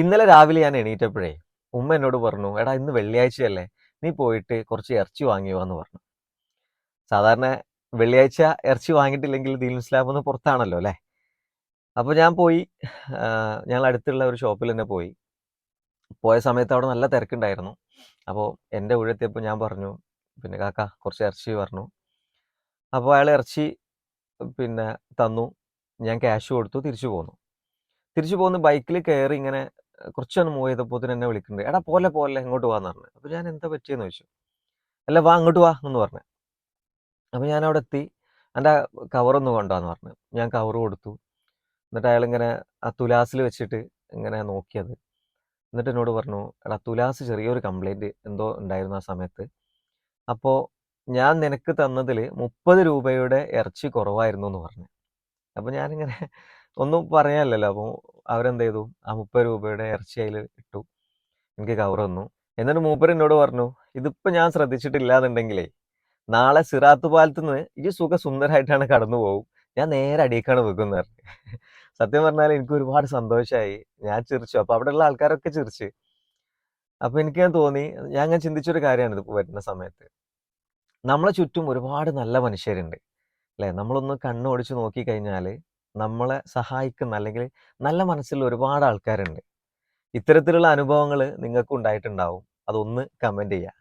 ഇന്നലെ രാവിലെ ഞാൻ എണീറ്റപ്പോഴേ ഉമ്മ എന്നോട് പറഞ്ഞു എടാ ഇന്ന് വെള്ളിയാഴ്ചയല്ലേ നീ പോയിട്ട് കുറച്ച് ഇറച്ചി വാങ്ങിയോ എന്ന് പറഞ്ഞു. സാധാരണ വെള്ളിയാഴ്ച ഇറച്ചി വാങ്ങിയിട്ടില്ലെങ്കിൽ ദീൻ ഇസ്ലാം ഒന്ന് പുറത്താണല്ലോ അല്ലേ? അപ്പോൾ ഞാൻ പോയി ഞങ്ങൾ അടുത്തുള്ള ഒരു ഷോപ്പിൽ തന്നെ പോയി. പോയ സമയത്ത് അവിടെ നല്ല തിരക്കുണ്ടായിരുന്നു. അപ്പോൾ എന്റെ ഉഴത്തിയപ്പോൾ ഞാൻ പറഞ്ഞു പിന്നെ കാക്ക കുറച്ച് ഇറച്ചി പറഞ്ഞു. അപ്പോൾ അയാൾ ഇറച്ചി പിന്നെ തന്നു. ഞാൻ ക്യാഷ് കൊടുത്തു തിരിച്ചു പോന്നു. തിരിച്ചു പോകുന്ന ബൈക്കിൽ കയറി ഇങ്ങനെ കുറച്ചൊന്ന് മൂവ് ചെയ്തപ്പോൾ എന്നെ വിളിക്കുന്നുണ്ട്. എടാ പോലെ പോലെ ഇങ്ങോട്ട് വാന്ന് പറഞ്ഞു. അപ്പോൾ ഞാൻ എന്താ പറ്റിയെന്ന് ചോദിച്ചു. അല്ല വാ അങ്ങോട്ട് വാ എന്ന് പറഞ്ഞു. അപ്പോൾ ഞാൻ അവിടെ എത്തി എന്റെ കവറൊന്ന് കൊണ്ടുവാന്ന് പറഞ്ഞു. ഞാൻ കവർ കൊടുത്തു. എന്നിട്ട് അയാൾ ഇങ്ങനെ ആ തുലാസിൽ വെച്ചിട്ട് ഇങ്ങനെ നോക്കിയത്. എന്നിട്ട് എന്നോട് പറഞ്ഞു എടാ തുലാസ് ചെറിയൊരു കംപ്ലൈന്റ് എന്തോ ഉണ്ടായിരുന്നു ആ സമയത്ത്. അപ്പോൾ ഞാൻ നിനക്ക് തന്നതിൽ മുപ്പത് രൂപയുടെ ഇറച്ചി കുറവായിരുന്നു എന്ന് പറഞ്ഞു. അപ്പോൾ ഞാനിങ്ങനെ ഒന്നും പറയാനില്ലല്ലോ. അപ്പോൾ അവരെന്ത് ചെയ്തു ആ മുപ്പത് രൂപയുടെ ഇറച്ചി അതിൽ ഇട്ടു. എനിക്ക് കവർ വന്നു എന്നിട്ട് മൂപ്പർ എന്നോട് പറഞ്ഞു ഇതിപ്പോൾ ഞാൻ ശ്രദ്ധിച്ചിട്ടില്ല എന്നുണ്ടെങ്കിലേ നാളെ സിറാത്ത് പാലത്ത് നിന്ന് ഈ സുഖ സുന്ദരമായിട്ടാണ് കടന്നു പോകും ഞാൻ നേരെ അടിയേക്കാണ് വെക്കുന്നത് പറഞ്ഞു സത്യം പറഞ്ഞാൽ എനിക്ക് ഒരുപാട് സന്തോഷമായി ഞാൻ ചിരിച്ചു. അപ്പോൾ അവിടെയുള്ള ആൾക്കാരൊക്കെ ചിരിച്ച്. അപ്പോൾ എനിക്ക് ഞാൻ തോന്നി ഞാൻ ഞാൻ ചിന്തിച്ചൊരു കാര്യമാണ് ഇത് വരുന്ന സമയത്ത്. നമ്മളെ ചുറ്റും ഒരുപാട് നല്ല മനുഷ്യരുണ്ട്. അല്ലേ? നമ്മളൊന്ന് കണ്ണോടിച്ച് നോക്കിക്കഴിഞ്ഞാൽ നമ്മളെ സഹായിക്കുന്ന അല്ലെങ്കിൽ നല്ല മനസ്സുള്ള ഒരുപാട് ആൾക്കാരുണ്ട്. ഇത്തരത്തിലുള്ള അനുഭവങ്ങൾ നിങ്ങൾക്ക് ഉണ്ടായിട്ടുണ്ടാവും അതൊന്ന് കമന്റ് ചെയ്യുക